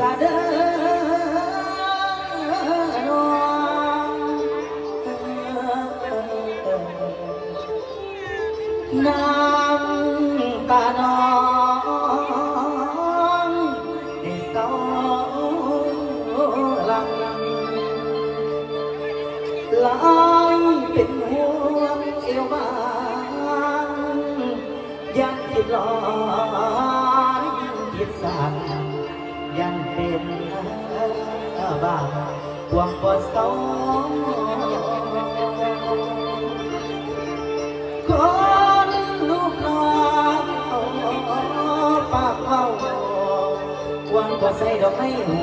สะเดนน้องำตาน้องได้สองหลังลายเป็นห่วงเอวบางยังติดหลอนติดสั่น บางหวังบ่เศร้าคนลูกน้องปากเบาหวังก็ใส่ดอกไม้หู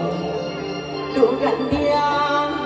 ดูกันเดียว